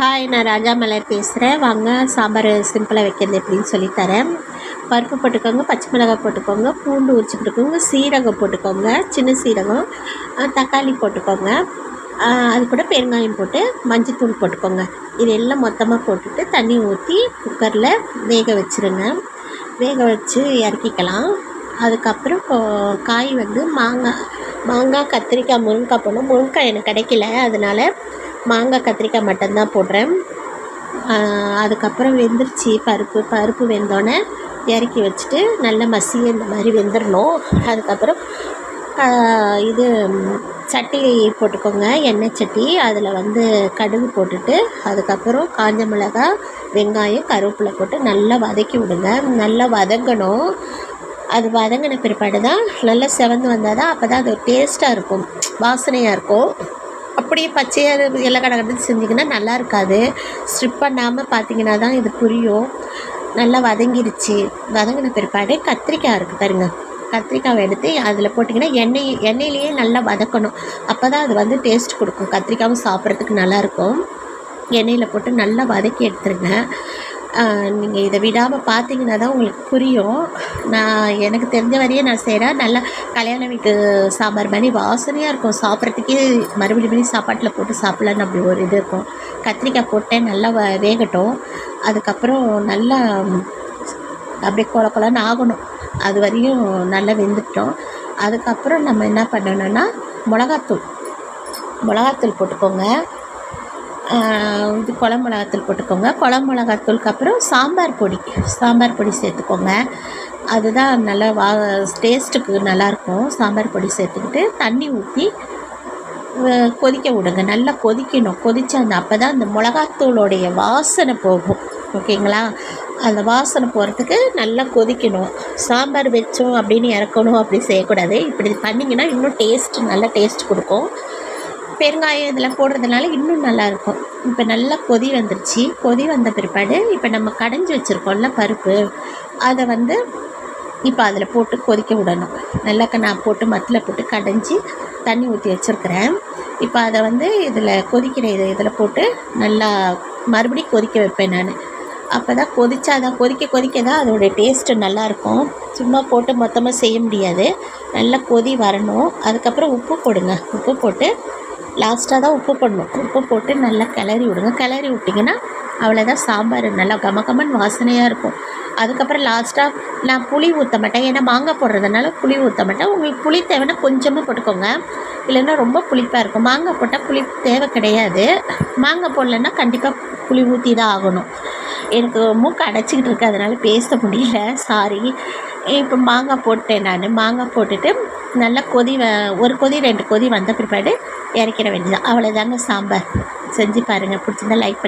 Hi நான் ராஜா மலர் பேசுகிறேன் வாங்க சாம்பார் சிம்பிளாக வைக்கிறது எப்படின்னு சொல்லித்தரேன் பருப்பு போட்டுக்கோங்க பச்சை மிளகாய் போட்டுக்கோங்க பூண்டு உரிச்சு போட்டுக்கோங்க சீரகம் போட்டுக்கோங்க சின்ன சீரகம் தக்காளி போட்டுக்கோங்க. அது கூட பெருங்காயம் போட்டு மஞ்சத்தூள் போட்டுக்கோங்க. இது எல்லாம் மொத்தமாக போட்டுட்டு தண்ணி ஊற்றி குக்கரில் வேக வச்சுருங்க. வேக வச்சு இறக்கிக்கலாம். அதுக்கப்புறம் காய் வந்து மாங்காய் மாங்காய் கத்திரிக்காய் முருங்கைக்காய் போடணும். முருங்கைக்காய் எனக்கு கிடைக்கல. அதனால் மாங்காய் கத்திரிக்காய் மட்டும்தான் போடுறேன். அதுக்கப்புறம் வெந்துருச்சு. பருப்பு பருப்பு வெந்தோடனே இறக்கி வச்சுட்டு நல்லா மசிய இந்த மாதிரி வெந்துடணும் அதுக்கப்புறம் இது சட்டி போட்டுக்கோங்க. எண்ணெய் சட்டி. அதில் வந்து கடுகு போட்டுட்டு அதுக்கப்புறம் காஞ்ச மிளகா வெங்காயம் கருவேப்பிலை போட்டு நல்லா வதக்கி விடுங்க. நல்லா வதங்கணும். அது வதங்கின பிற்பாடு தான் நல்லா செவந்து வந்தால் தான் அப்போ தான் அது டேஸ்ட்டாக இருக்கும். வாசனையாக இருக்கும். அப்படியே பச்சையாக எல்லாம் கடகடன்னு செஞ்சிங்கன்னா நல்லா இருக்காது. ஸ்ட்ரிப் பண்ணாமல் பார்த்தீங்கன்னா தான் இது புரியும். நல்லா வதங்கிருச்சு. வதங்கின பிற்பாடு கத்திரிக்காய் இருக்குது பாருங்க. கத்திரிக்காவை எடுத்து அதில் போட்டிங்கன்னா எண்ணெய் எண்ணெயிலேயே நல்லா வதக்கணும். அப்போ தான் அது வந்து டேஸ்ட் கொடுக்கும். கத்திரிக்காவும் சாப்பிட்றதுக்கு நல்லாயிருக்கும் எண்ணெயில் போட்டு நல்லா வதக்கி எடுத்துருங்க. நீங்கள் இதை விடாமல் பார்த்தீங்கன்னா தான் உங்களுக்கு புரியும். நான் எனக்கு தெரிஞ்ச வரையே நான் செய்கிறேன் நல்லா கல்யாண வீட்டு சாம்பார் மாதிரி வாசனையாக இருக்கும். சாப்பிட்றதுக்கே மறுபடியும் மறுபடியும் சாப்பாட்டில் போட்டு சாப்பிட்லான்னு அப்படி ஒரு இது இருக்கும். கத்திரிக்காய் போட்டேன் நல்லா வ வேகட்டும். அதுக்கப்புறம் நல்லா அப்படியே கொல கொலன்னு ஆகணும். அது வரையும் நல்லா வெந்துட்டோம். அதுக்கப்புறம் நம்ம என்ன பண்ணணுன்னா மிளகாத்தூள். மிளகாத்தூள் போட்டுக்கோங்க. இது குழம்பு மிளகாத்தூள் போட்டுக்கோங்க. குழம்பு மிளகாத்தூளுக்கு அப்புறம் சாம்பார் பொடி. சாம்பார் பொடி சேர்த்துக்கோங்க. அதுதான் நல்லா வா டேஸ்ட்டுக்கு நல்லாயிருக்கும். சாம்பார் பொடி சேர்த்துக்கிட்டு தண்ணி ஊற்றி கொதிக்க விடுங்க. நல்லா கொதிக்கணும். கொதித்து அந்த அப்போ தான் அந்த மிளகாத்தூளோடைய வாசனை போகும். ஓகேங்களா? அந்த வாசனை போகிறதுக்கு நல்லா கொதிக்கணும். சாம்பார் வச்சோம் அப்படின்னு இறக்கணும் அப்படி செய்யக்கூடாது. இப்படி பண்ணிங்கன்னா இன்னும் டேஸ்ட் நல்லா டேஸ்ட் கொடுக்கும். பெருங்காயம் இதெல்லாம் போடுறதுனால இன்னும் நல்லாயிருக்கும். இப்போ நல்லா கொதி வந்துருச்சு. கொதி வந்த பிற்பாடு இப்போ நம்ம கடைஞ்சி வச்சுருக்கோம்ல பருப்பு அதை வந்து இப்போ அதில் போட்டு கொதிக்க விடணும். நல்லா நான் போட்டு மத்தில் போட்டு கடைஞ்சி தண்ணி ஊற்றி வச்சுருக்கிறேன். இப்போ அதை வந்து இதில் கொதிக்கிற இது இதில் போட்டு நல்லா மறுபடியும் கொதிக்க வைப்பேன் நான். அப்போ தான் கொதிச்சா தான் கொதிக்க கொதிக்க தான் அதோடய டேஸ்ட்டு நல்லாயிருக்கும். சும்மா போட்டு மொத்தமாக செய்ய முடியாது. நல்லா கொதி வரணும். அதுக்கப்புறம் உப்பு போடுங்க. உப்பு போட்டு லாஸ்ட்டாக தான் உப்பு போடணும். உப்பு போட்டு நல்லா கிளறி விடுங்க. கிளறி விட்டிங்கன்னா அவ்வளோதான் சாம்பார் நல்லா கமகமன் வாசனையாக இருக்கும். அதுக்கப்புறம் லாஸ்ட்டாக நான் புளி ஊற்ற மாட்டேன். ஏன்னா மாங்காய் போடுறதுனால புளி ஊற்ற மாட்டேன். உங்களுக்கு புளி தேவைன்னா கொஞ்சமாக போட்டுக்கோங்க. இல்லைன்னா ரொம்ப புளிப்பாக இருக்கும். மாங்காய் போட்டால் புளி தேவை கிடையாது. மாங்காய் போடலன்னா கண்டிப்பாக புளி ஊற்றி தான் ஆகணும். எனக்கு மூக்கு அடைச்சிக்கிட்டு இருக்கு. அதனால் பேச முடியல. சாரி இப்போ மாங்காய் போட்டேன் நான். மாங்காய் போட்டுட்டு நல்லா கொதி வ ஒரு கொதி ரெண்டு கொதி வந்த பிற்பாடு இறக்கிற வேண்டியது அவ்வளோதாங்க சாம்பார். செஞ்சு பாருங்கள் பிடிச்சிருந்தா லைக் பண்ணி